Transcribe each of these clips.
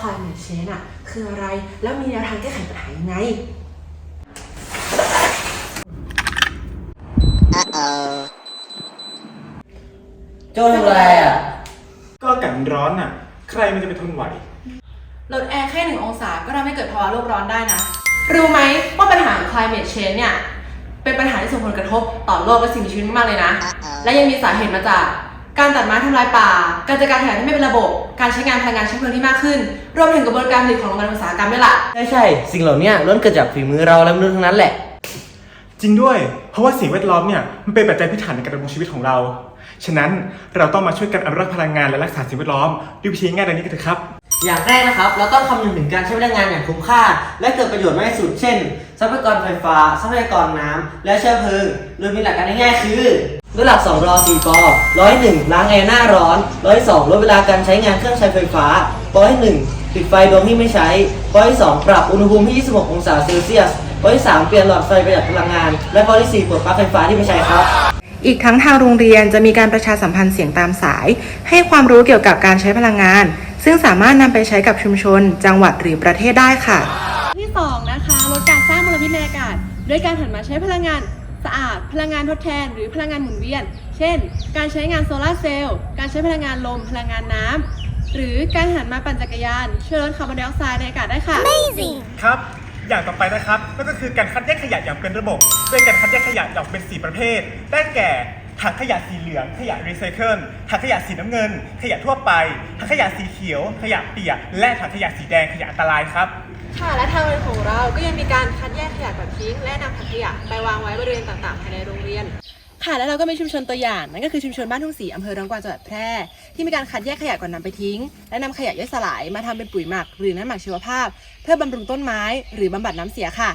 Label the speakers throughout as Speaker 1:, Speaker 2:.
Speaker 1: climate change อะคืออะไร แล้วมีแนวทางแก้ไขปัญหายังไง
Speaker 2: โจทำอะไรอะ
Speaker 3: ก็อากาศมันร้อนน่ะ ใครมันจะไปทนไหว
Speaker 1: ลดแอร์แค่หนึ่งองศาก็ทำให้เกิดภาวะโลกร้อนได้นะ รู้ไหมว่าปัญหา climate change เนี่ย เป็นปัญหาที่ส่งผลกระทบต่อโลกและสิ่งมีชีวิตมากเลยนะ และยังมีสาเหตุมาจาก การตัดไม้ทำลายป่า การจัดการขยะที่ไม่เป็นระบบ การใช้งานพลังงานเชื้อเพลิงที่มากขึ้น รวมถึงกระบวนการผลิตของโรงงานอุตสาหกรรมด้วยล่ะ
Speaker 2: ใช่ใช่สิ่งเหล่านี้ล้วนเกิดจากฝีมือเราและมนุษย์ทั้งนั้นแหละ
Speaker 3: จริงด้วย เพราะว่าสิ่งแวดล้อมเนี่ยมันเป็นปัจจัยพื้นฐานในการดำรงชีวิตของเรา ฉะนั้นเราต้องมาช่วยกันอนุรักษ์พลังงานและรักษาสิ่งแวดล้อมด้วยวิธีง่ายๆดังนี้กันเถอะครับ
Speaker 2: อย่างแรกนะครับ เราต้องคำนึงถึงการใช้พลังงานอย่างคุ้มค่า และเกิดประโยชน์มากที่สุด เช่น ทรัพยากรไฟฟ้า ทรัพยากรน้ำ และเชื้อเพลิง โดยมีหลักการง่ายๆคือด้วยหลัก2รอ4ปอร้อยหนึ่งล้างแอร์หน้าร้อนร้อยสองลดเวลาการใช้งานเครื่องใช้ไฟฟ้าร้อยหนึ่งปิดไฟดวงที่ไม่ใช้ร้อยสองปรับอุณหภูมิที่ 26 องศาเซลเซียสร้อยสามเปลี่ยนหลอดไฟประหยัดพลังงาน และร้อยที่สี่ปลดปลั๊กไฟฟ้าที่ไม่ใช้ครับ
Speaker 4: อีกทั้งทางโรงเรียนจะมีการประชาสัมพันธ์เสียงตามสาย ให้ความรู้เกี่ยวกับการใช้พลังงาน ซึ่งสามารถนำไปใช้กับชุมชน จังหวัดหรือประเทศได้ค่ะ
Speaker 5: ที่2นะคะลดการสร้างมล พิษในอากาศ ด้วยการหันมาใช้พลังงานสะอาด พลังงานทดแทน หรือพลังงานหมุนเวียน เช่น การใช้งานโซลาร์เซลล์ การใช้พลังงานลม พลังงานน้ำหรือการหันมาปั่นจักรยาน ช่วยลดคาร์บอนไดออกไซด์ในอากาศได้ค่ะ
Speaker 3: ครับ อย่างต่อไปนะครับนั่นก็คือการคัดแยกขยะอย่างเป็นระบบด้วยการคัดแยกขยะออกเป็น 4 ประเภท ได้แก่ถังขยะสีเหลือง ขยะรีไซเคิลถังขยะสีน้ำเงิน ขยะทั่วไปถังขยะสีเขียว ขยะเปียก และถังขยะสีแดงขยะอันตรายครับ
Speaker 5: ค่ะและทางโรง เรียนของเราก็ยังมีการคัดแยกขยะก่อนทิ้ง และนำถังขยะไปวางไว้บริเวณต่างๆภายในโรงเรียน ค่ะและเราก็มีชุมชนตัวอย่างนั่นก็คือชุมชนบ้านทุ่งศรีอำเภอรองกวางจังหวัดแพร่ที่มีการคัดแยกขยะก่อนนำไปทิ้ง และนำขยะย่อยสลายมาทำเป็นปุ๋ยหมัก หรือน้ำหมักชีวภาพ เพื่อบำรุงต้นไม้ หรือบำบัดน้ำเสียค่ะ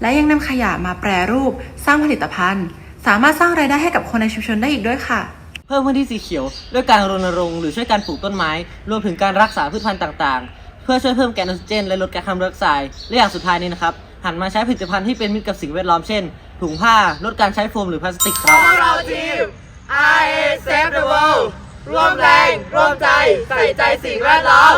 Speaker 4: และยังนำขยะมาแปรรูป สร้างผลิตภัณฑ์ สามารถสร้างรายได้ให้กับคนในชุมชนได้อีกด้วยค่ะ
Speaker 2: เพิ่มพื้นที่สีเขียว ด้วยการรณรงค์หรือช่วยการปลูกต้นไม้ รวมถึงการรักษาพืชพันธุ์ต่างๆ เพื่อช่วยเพิ่มแก๊สออกซิเจน และลดการคาร์บอนไดออกไซด์และอย่างสุดท้ายนี้นะครับหันมาใช้ผลิตภัณฑ์ที่เป็นมิตรกับสิ่งแวดล้อมเช่น ถุงผ้าลดการใช้โฟมหรือพลาสติกครับ
Speaker 1: เราทีม I Save the World ร่วมแรง ร่วมใจ ใส่ใจสิ่งแวดล้อม